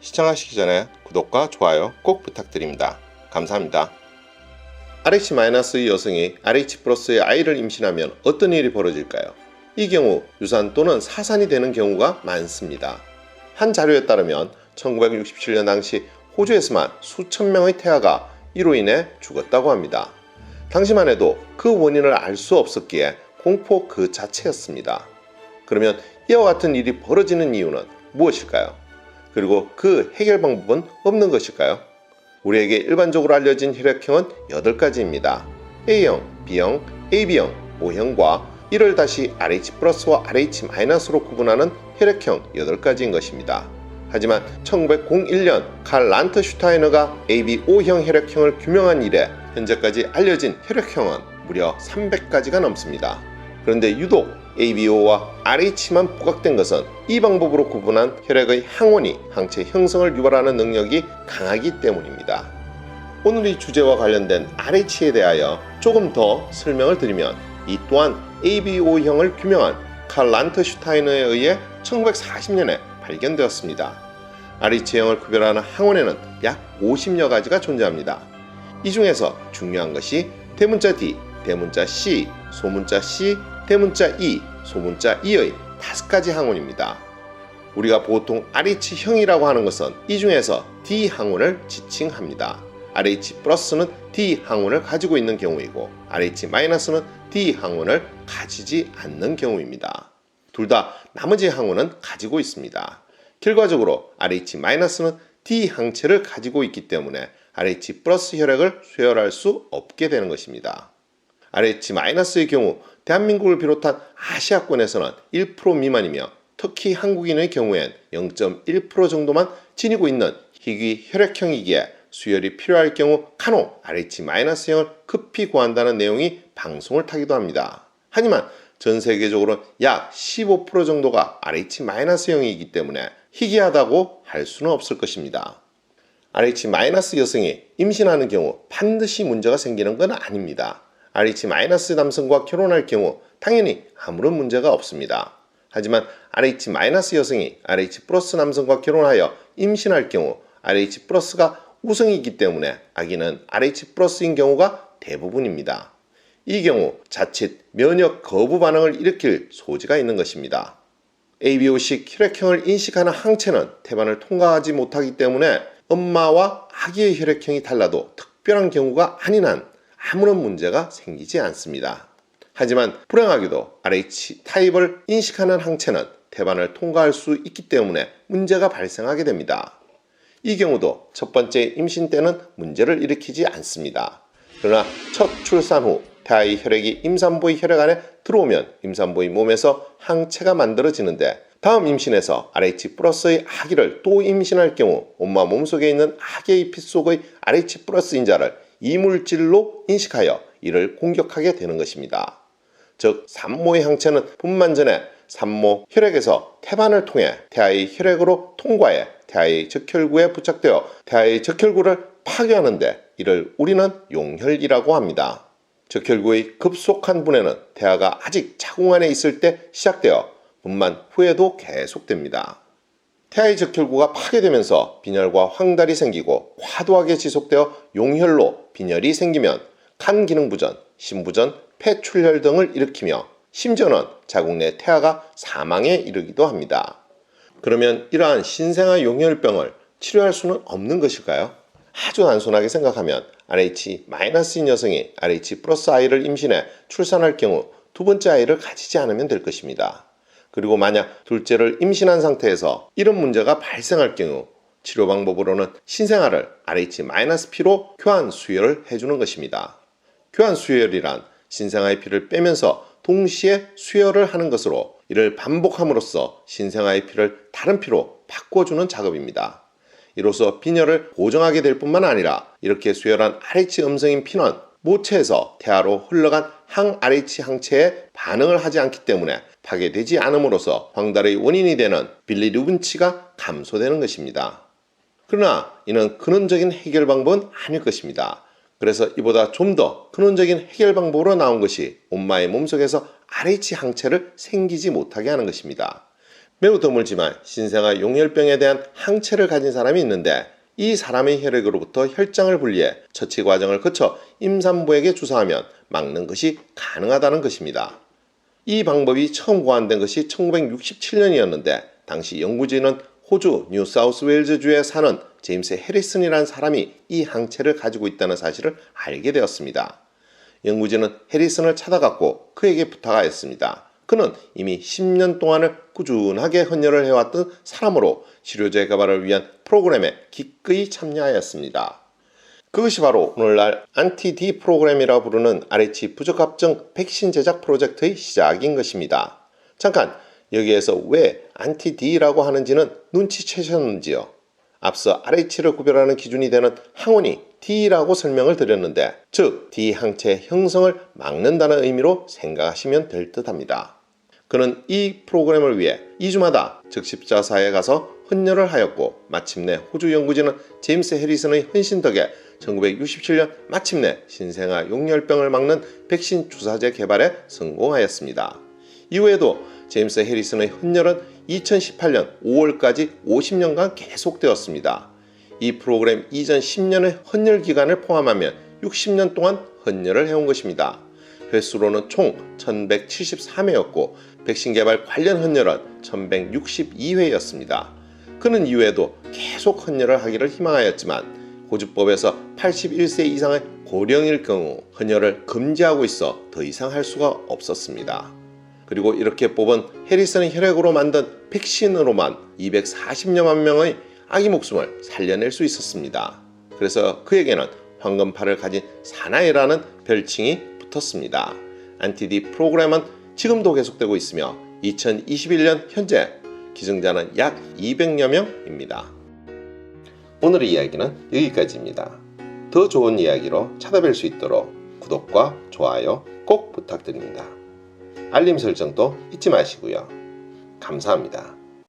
시청하시기 전에 구독과 좋아요 꼭 부탁드립니다. 감사합니다. RH- 여성이 RH 플러스의 아이를 임신하면 어떤 일이 벌어질까요? 이 경우 유산 또는 사산이 되는 경우가 많습니다. 한 자료에 따르면 1967년 당시 호주에서만 수천 명의 태아가 이로 인해 죽었다고 합니다. 당시만 해도 그 원인을 알 수 없었기에 공포 그 자체였습니다. 그러면 이와 같은 일이 벌어지는 이유는 무엇일까요? 그리고 그 해결 방법은 없는 것일까요? 우리에게 일반적으로 알려진 혈액형은 8가지입니다. A형, B형, AB형, O형과 이를 다시 RH 플러스와 RH-로 구분하는 혈액형 8가지인 것입니다. 하지만 1901년 칼 란트 슈타이너가 AB5형 혈액형을 규명한 이래 현재까지 알려진 혈액형은 무려 300가지가 넘습니다. 그런데 유독 ABO와 RH만 부각된 것은 이 방법으로 구분한 혈액의 항원이 항체 형성을 유발하는 능력이 강하기 때문입니다. 오늘 이 주제와 관련된 RH에 대하여 조금 더 설명을 드리면 이 또한 ABO형을 규명한 칼 란트 슈타이너에 의해 1940년에 발견되었습니다. RH형을 구별하는 항원에는 약 50여 가지가 존재합니다. 이 중에서 중요한 것이 대문자 D, 대문자 C, 소문자 C, 대문자 E, 소문자 E의 다섯 가지 항원입니다. 우리가 보통 RH형이라고 하는 것은 이 중에서 D 항원을 지칭합니다. RH 플러스는 D 항원을 가지고 있는 경우이고 RH 마이너스는 D 항원을 가지지 않는 경우입니다. 둘 다 나머지 항원은 가지고 있습니다. 결과적으로 RH 마이너스는 D 항체를 가지고 있기 때문에 RH 플러스 혈액을 수혈할 수 없게 되는 것입니다. RH-의 경우 대한민국을 비롯한 아시아권에서는 1% 미만이며 특히 한국인의 경우엔 0.1% 정도만 지니고 있는 희귀 혈액형이기에 수혈이 필요할 경우 간혹 RH-형을 급히 구한다는 내용이 방송을 타기도 합니다. 하지만 전 세계적으로 약 15% 정도가 RH-형이기 때문에 희귀하다고 할 수는 없을 것입니다. RH- 여성이 임신하는 경우 반드시 문제가 생기는 건 아닙니다. RH- 남성과 결혼할 경우 당연히 아무런 문제가 없습니다. 하지만 RH- 여성이 RH 남성과 결혼하여 임신할 경우 RH 플러스가 우성이기 때문에 아기는 RH 플러스인 경우가 대부분입니다. 이 경우 자칫 면역 거부 반응을 일으킬 소지가 있는 것입니다. ABO식 혈액형을 인식하는 항체는 태반을 통과하지 못하기 때문에 엄마와 아기의 혈액형이 달라도 특별한 경우가 아닌 한 아무런 문제가 생기지 않습니다. 하지만 불행하게도 RH 타입을 인식하는 항체는 태반을 통과할 수 있기 때문에 문제가 발생하게 됩니다. 이 경우도 첫 번째 임신 때는 문제를 일으키지 않습니다. 그러나 첫 출산 후 태아의 혈액이 임산부의 혈액 안에 들어오면 임산부의 몸에서 항체가 만들어지는데 다음 임신에서 RH 플러스의 아기를 또 임신할 경우 엄마 몸속에 있는 아기의 피 속의 RH 플러스 인자를 이물질로 인식하여 이를 공격하게 되는 것입니다. 즉 산모의 항체는 분만 전에 산모 혈액에서 태반을 통해 태아의 혈액으로 통과해 태아의 적혈구에 부착되어 태아의 적혈구를 파괴하는데 이를 우리는 용혈이라고 합니다. 적혈구의 급속한 분해는 태아가 아직 자궁 안에 있을 때 시작되어 분만 후에도 계속됩니다. 태아의 적혈구가 파괴되면서 빈혈과 황달이 생기고 과도하게 지속되어 용혈로 빈혈이 생기면 간 기능 부전, 심부전, 폐출혈 등을 일으키며 심지어는 자궁 내 태아가 사망에 이르기도 합니다. 그러면 이러한 신생아 용혈병을 치료할 수는 없는 것일까요? 아주 단순하게 생각하면 RH-인 여성이 RH 플러스 아이를 임신해 출산할 경우 두 번째 아이를 가지지 않으면 될 것입니다. 그리고 만약 둘째를 임신한 상태에서 이런 문제가 발생할 경우 치료 방법으로는 신생아를 RH-P로 교환 수혈을 해주는 것입니다. 교환 수혈이란 신생아의 피를 빼면서 동시에 수혈을 하는 것으로 이를 반복함으로써 신생아의 피를 다른 피로 바꿔주는 작업입니다. 이로써 빈혈을 고정하게 될 뿐만 아니라 이렇게 수혈한 RH 음성인 피는 모체에서 태아로 흘러간 항 RH 항체에 반응을 하지 않기 때문에 파괴되지 않음으로써 황달의 원인이 되는 빌리루빈치가 감소되는 것입니다. 그러나 이는 근원적인 해결 방법은 아닐 것입니다. 그래서 이보다 좀 더 근원적인 해결 방법으로 나온 것이 엄마의 몸속에서 RH 항체를 생기지 못하게 하는 것입니다. 매우 드물지만 신생아 용혈병에 대한 항체를 가진 사람이 있는데 이 사람의 혈액으로부터 혈장을 분리해 처치 과정을 거쳐 임산부에게 주사하면 막는 것이 가능하다는 것입니다. 이 방법이 처음 고안된 것이 1967년이었는데 당시 연구진은 호주 뉴사우스웨일즈주에 사는 제임스 해리슨이라는 사람이 이 항체를 가지고 있다는 사실을 알게 되었습니다. 연구진은 해리슨을 찾아갔고 그에게 부탁하였습니다. 그는 이미 10년 동안을 꾸준하게 헌혈을 해왔던 사람으로 치료제 개발을 위한 프로그램에 기꺼이 참여하였습니다. 그것이 바로 오늘날 안티-D 프로그램이라 부르는 RH 부적합증 백신 제작 프로젝트의 시작인 것입니다. 잠깐 여기에서 왜 안티-D라고 하는지는 눈치채셨는지요? 앞서 RH를 구별하는 기준이 되는 항원이 D라고 설명을 드렸는데 즉 D 항체 형성을 막는다는 의미로 생각하시면 될 듯합니다. 그는 이 프로그램을 위해 2주마다 적십자사에 가서 헌혈을 하였고 마침내 호주 연구진은 제임스 해리슨의 헌신 덕에 1967년 마침내 신생아 용열병을 막는 백신 주사제 개발에 성공하였습니다. 이후에도 제임스 해리슨의 헌혈은 2018년 5월까지 50년간 계속되었습니다. 이 프로그램 이전 10년의 헌혈 기간을 포함하면 60년 동안 헌혈을 해온 것입니다. 횟수로는 총 1173회였고 백신 개발 관련 헌혈은 1162회였습니다. 그는 이후에도 계속 헌혈을 하기를 희망하였지만 고주법에서 81세 이상의 고령일 경우 헌혈을 금지하고 있어 더 이상 할 수가 없었습니다. 그리고 이렇게 뽑은 해리슨의 혈액으로 만든 백신으로만 240여만 명의 아기 목숨을 살려낼 수 있었습니다. 그래서 그에게는 황금팔을 가진 사나이라는 별칭이 붙었습니다. 안티디 프로그램은 지금도 계속되고 있으며 2021년 현재 기증자는 약 200여 명입니다. 오늘의 이야기는 여기까지입니다. 더 좋은 이야기로 찾아뵐 수 있도록 구독과 좋아요 꼭 부탁드립니다. 알림 설정도 잊지 마시고요. 감사합니다.